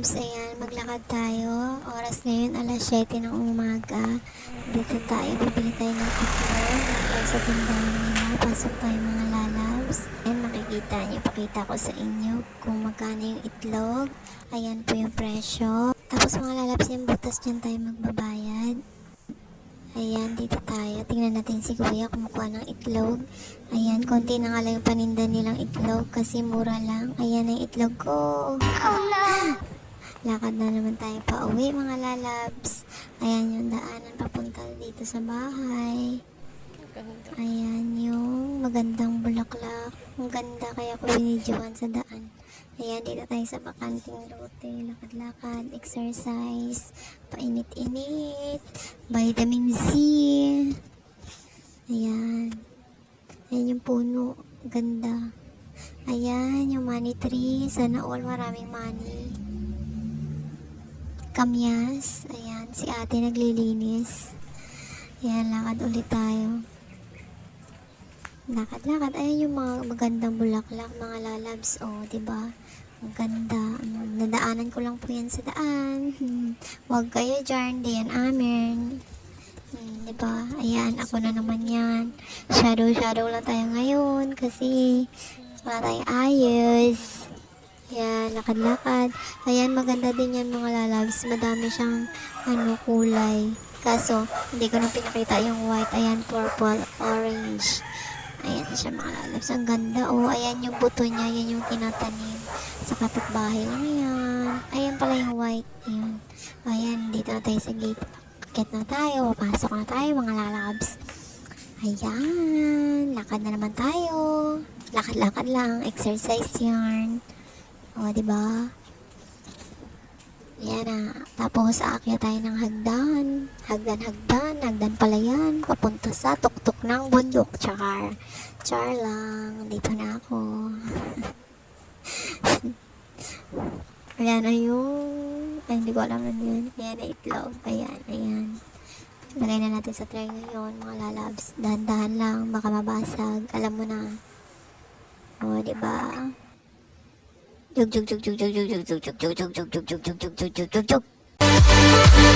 lalabs, ayan, maglakad tayo. Oras ngayon, alas 7 ng umaga. Dito tayo, bibili tayo ng. Tayo sa tindahan nila. Pasok tayo mga lalabs. Ayan, makikita niyo, pakita ko sa inyo kung magkano yung itlog. Ayan po yung presyo. Tapos mga lalabs, yung butas dyan tayo magbabayad. Ayan, dito tayo. Tingnan natin si Kuya kumukuha ng itlog. Ayan, konti na nga lang yung paninda nilang itlog kasi mura lang. Ayan ang itlog ko. Lakad na naman tayo pa uwi mga lalabs. Ayan yung daanan papunta dito sa bahay. Ayan yung magandang bulaklak. Ang ganda kaya ko binidyohan sa daan. Ayan, dito tayo sa bakanting lote. Lakad-lakad, exercise, painit-init, vitamin C. Ayan. Ayan yung puno. Ganda. Ayan, yung money tree. Sana all maraming money. Kamyas. Ayan, si ate naglilinis. Ayan, lakad ulit tayo. Lakad-lakad. Ayan yung mga magandang bulaklak, mga lalabs. O, oh, diba? Ang ganda. Nadaanan ko lang po yan sa daan. Hmm. Huwag kayo dyan. Di yan amin. Hmm, diba? Ayan, ako na naman yan. Shadow-shadow lang tayo ngayon kasi wala tayong ayos. Ayan, lakad-lakad. Ayan, maganda din yan mga lalabs. Madami siyang ano, kulay. Kaso, hindi ko na pinakita yung white. Ayan, purple, orange. Ayan siya mga lalabs. Ang ganda. Oh, ayan yung buto niya. Yan yung tinatanim. Sa kapitbahay lang yan. Ayan pala yung white. Ayan. Ayan, dito na tayo sa gate. Akit na tayo. Papasok na tayo mga lalabs. Ayan. Lakad na naman tayo. Lakad-lakad lang. Exercise yarn. O, di ba? Yan na. Tapos, aakyat tayo ng hagdan. Hagdan-hagdan. Hagdan pala yan. Papunta sa tuktok ng bundok. Char. Char lang. Dito na ako. Ayan na yung... Ay, hindi ko alam na yun. Ayan na itlog. Ayan, ayan. Lagay na natin sa tray ngayon, mga lalabs. Dahan-dahan lang. Baka mabasag. Alam mo na. O, di ba? chung chung chung chung chung chung chung chung chung chung chung chung chung chung chung chung chung